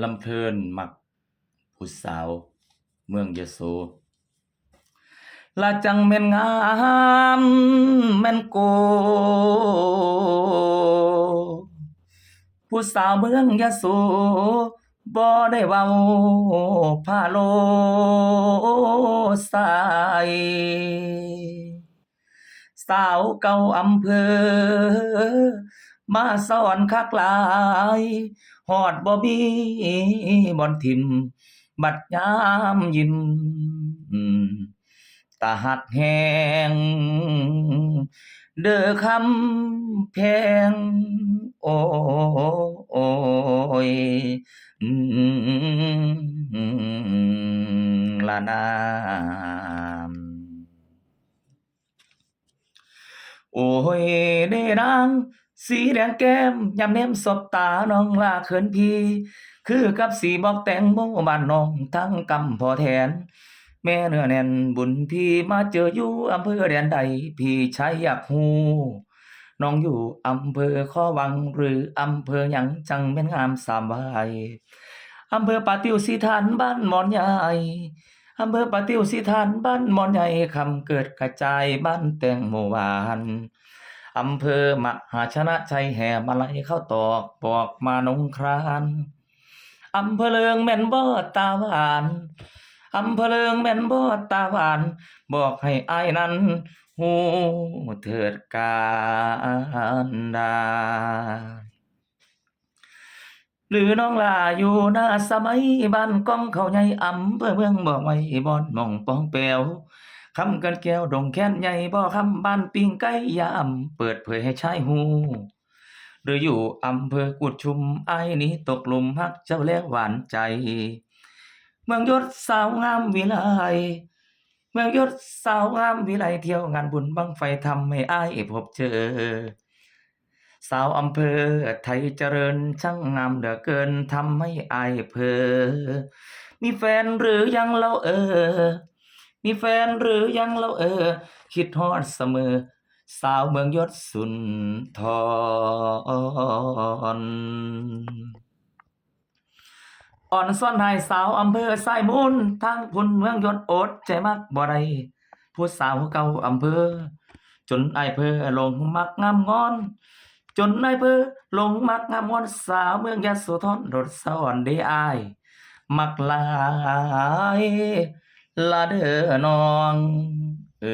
ลำเพลินมักผู้สาว เมืองยโสละจังแม่นงามแม่นโก ผู้สาวเมืองยโสบ่ได้เว้าพาโลสายสาวเก่าอำเภอ มาสอนคักหลายฮอดบ่มีบอนทิม บัดยามยิ้มตาหักแฮงเด้อคำแพง โอ้ยอืมละนามโอ้ยเด้นาง สีแดงแก้มยามแนมสบตาน้องลาเขินพี่ คือกับสีบอกแตงโมบ้านน้องทั้งกำพอแทน แม่เนื้อแน่นบุญพี่มาเจออยู่อำเภอแดนใด พี่ชายอยากฮู้น้องอยู่อำเภอขอวังหรืออำเภอหยังจังแม่นงามสามวายอำเภอป่าติ้วสีฐานบ้านหมอนใหญ่อำเภอป่าติ้วสีฐานบ้านหมอนใหญ่คำเกิดกระจายบ้านแตงโมหวาน อำเภอมหาชนะชัยแห่มาลัยเข้าตอกปอกมานงครานอำเภอเลิงแม่นบ่ตาหวานอำเภอเลิงแม่นบ่ตาหวาน บอกให้อายนั้นฮู้เถิดการดาหรือน้องลาอยู่หน้าสมัยบ้านก้องเขาใหญ่อำเภอเมืองบ่ไว้บ่อนมองป้องแปว คำกันแก้วดงแค้นใหญ่บ่คำบ้านปิงไก่ยามเปิดเผยให้ชายฮู้หรืออยู่อำเภอกุดชุมไอ้นี้ตกหลุมฮักเจ้าแล้วหวานใจ เมืองยศสาวงามวิไลเมืองยศสาวงามวิไลเที่ยวงานบุญบังไฟทำให้อ้ายพบเจอ สาวอำเภอไทยเจริญช่างงามเหลือเกินทำให้อายเพอมีแฟนหรือยังเล่าเออ มีแฟนหรือยังเล่าเออ คิดฮอดเสมอ สาวเมืองยศสุนทรอ่อนซ่อนให้สาวอำเภอสายมูลทางพุนเมืองยศอดใจมักบ่ได้ผู้สาวเก่าอำเภอ จนไอายเพอลงมักงามงอน จนไอายเพอลงมักงามงอนสาวเมืองยโสธรรถสอนได้อาย มักลาย ละเด้อน้อง เออ